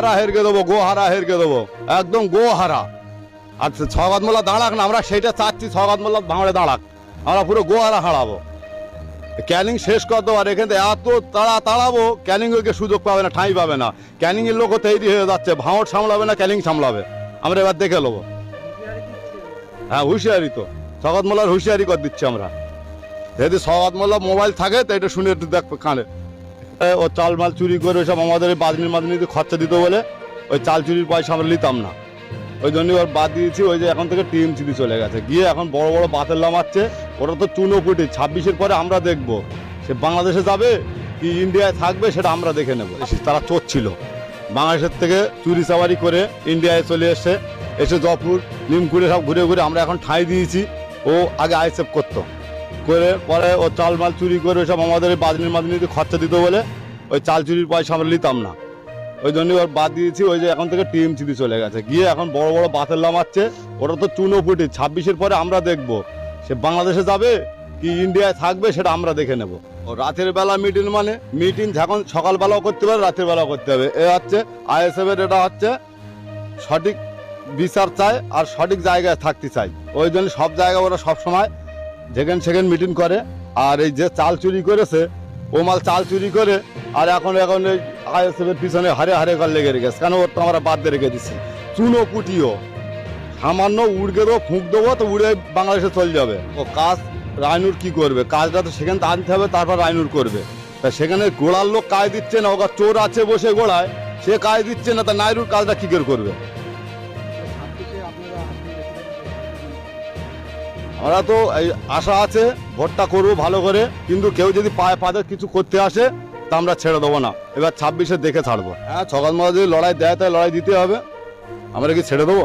হারা হেরকে দেবো গো হারা হেরকে দেবো। একদম গো হারা আর ছগাত মোল্লা দাঁড়াক না, আমরা সেইটা চাচ্ছি, ছগাত মোল্লা ভাঙড়ে দাঁড়াক। আমরা পুরো গো হারা হারাবো। ক্যানিং শেষ কর দেবো, আর এখান এত তাড়া তাড়াবো, ক্যানিং ওকে সুযোগ পাবে না, ঠাঁই পাবে না। ক্যানিং এর লোকও তৈরি হয়ে যাচ্ছে ভাঙড় সামলাবে না, ক্যানিং সামলাবে। আমরা এবার দেখে নেব। হ্যাঁ হুঁশিয়ারি তো। সগত মোল্লার হুঁশিয়ারি কর দিচ্ছি আমরা। যদি সগত মোল্লা মোবাইল থাকে, তো এটা শুনে একটু দেখ কানে। ও চাল মাল চুরি করে সব আমাদের বাদনি মাদনিতে খরচা দিত বলে ওই চাল চুরির পয়সা আমরা নিতাম না। ওই জন্যই ওর বাদ দিয়েছি, ওই যে এখন থেকে চিঠি চলে গেছে। গিয়ে এখন বড় বড় বাতের লামাচ্ছে ওরা তো চুনো পুটি ছাব্বিশের পরে আমরা দেখব। সে বাংলাদেশে যাবে, কি ইন্ডিয়ায় থাকবে সেটা আমরা দেখে নেব। তারা চোর ছিল বাংলাদেশের থেকে চুরি চাওয়ারি করে ইন্ডিয়ায় চলে এসছে, এসে জয়পুর, নিমকুড়ে সব ঘুরে ঘুরে আমরা এখন ঠাঁই দিয়েছি, ও আগে আইসেপ করতো। করে, পরে ও চাল মাল চুরি করে ওই সব আমাদের বাদনির মাদনিতে খরচা দিত বলে, ওই চাল চুরির পয়সা আমরা নিতাম না। ওই জন্যই ওর বাদ দিয়েছি, ওই যে এখন থেকে চিঠি চলে গেছে। গিয়ে এখন বড় বড় বাতের লামাচ্ছে ওটা তো চুনো ফুটি, ছাব্বিশের পরে আমরা দেখব। সে বাংলাদেশে যাবে, কি ইন্ডিয়ায় থাকবে, সেটা আমরা দেখে নেব। ও রাতের বেলা মিটিং মানে মিটিং যখন সকালবেলাও করতে পারে, রাতের বেলাও করতে হবে। এ হচ্ছে আইএসএফ এর, এটা হচ্ছে সঠিক বিচার চায় আর সঠিক জায়গায় থাকতে চাই ওই জন্য সব জায়গায় ওরা সব সময় যেখানে সেখানে মিটিং করে, আর এই যে চাল চুরি করেছে, ও মাল চাল চুরি করে, আর এখন এখন এই আইএসএফ এর পিছনে হারে হারে কর লেগে রেখেছে। কেন ওর তো আমরা বাদ দিয়ে রেখে দিচ্ছি চুনো কুটিও। সামান্য উড়কে দেবো ফুঁক দেবো, তো উড়ে বাংলাদেশে চলে যাবে। ও কাজ রায়নুর কি করবে? কাজটা তো সেখানে আনতে হবে, তারপর রায়নুর করবে। তা সেখানে গোড়ার লোক কাজ দিচ্ছে না ওরা চোর আছে বসে গোড়ায়, সে কাজ দিচ্ছে না, তা নাইরুর কাজটা কি করে করবে? আমরা তো এই আশা আছে, ভোটটা করব ভালো করে, কিন্তু কেউ যদি পায়ে পাদের কিছু করতে আসে, তা আমরা ছেড়ে দেবো না। এবার ছাব্বিশে দেখে ছাড়বো। হ্যাঁ ছগান মারা যদি লড়াই দেয় তাই লড়াই দিতে হবে। আমরা কি ছেড়ে দেবো?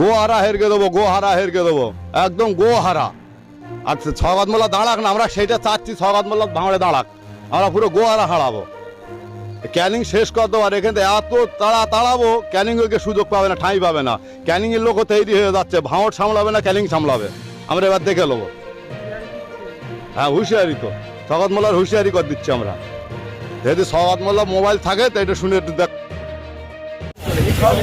গো হারা হেরকে দেবো গো হারা হেরকে দেবো। একদম গো হারা আর ছগাত মোল্লা দাঁড়াক না, আমরা সেইটা চাচ্ছি ছগাত মোল্লা ভাঙড়ে দাঁড়াক। আমরা পুরো গো হারা হারাবো। ক্যানিং শেষ কর দেবো আর এখান থেকে এত তাড়া তাড়াবো ক্যানিং ওকে সুযোগ পাবে না, ঠাঁই পাবে না। ক্যানিং এর লোকও তৈরি হয়ে যাচ্ছে ভাঙড় সামলাবে না, ক্যানিং সামলাবে। আমরা এবার দেখে নেব। হ্যাঁ হুঁশিয়ারি তো। সগত মোল্লার হুঁশিয়ারি কর দিচ্ছি আমরা। যদি সগত মোল্লা মোবাইল থাকে তো এটা শুনে একটু দেখ তাই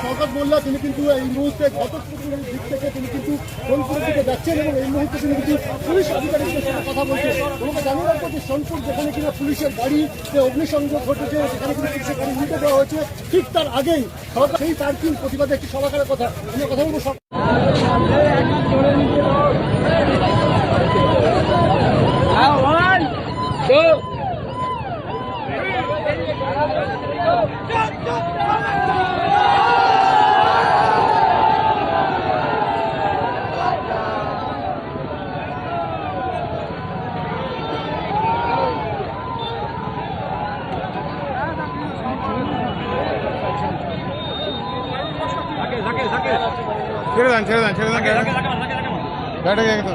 শওকত মোল্লা, তিনি কিন্তু এই মুহূর্তে ঘটকপুকুরের দিক থেকে তিনি কিন্তু সোনপুরের দিকে যাচ্ছেন এবং এই মুহূর্তে তিনি কিন্তু পুলিশ আধিকারিকদের সাথে কথা বলছেন। তোমাকে জানিয়ে রাখব যে সোনপুর যেখানে কিনা পুলিশের গাড়িতে অগ্নিসংযোগ ঘটেছে, সেখানে কিন্তু পুলিশের গাড়ি উল্টে দেওয়া হয়েছে। ঠিক তার আগেই সরকার সেই পার্কিং প্রতিবাদে একটি সভা কথা। আমরা কথা বলব সব ছেড়ে দেন ছেড়ে দেন ছেড়ে দেন গাড়িটা কে তো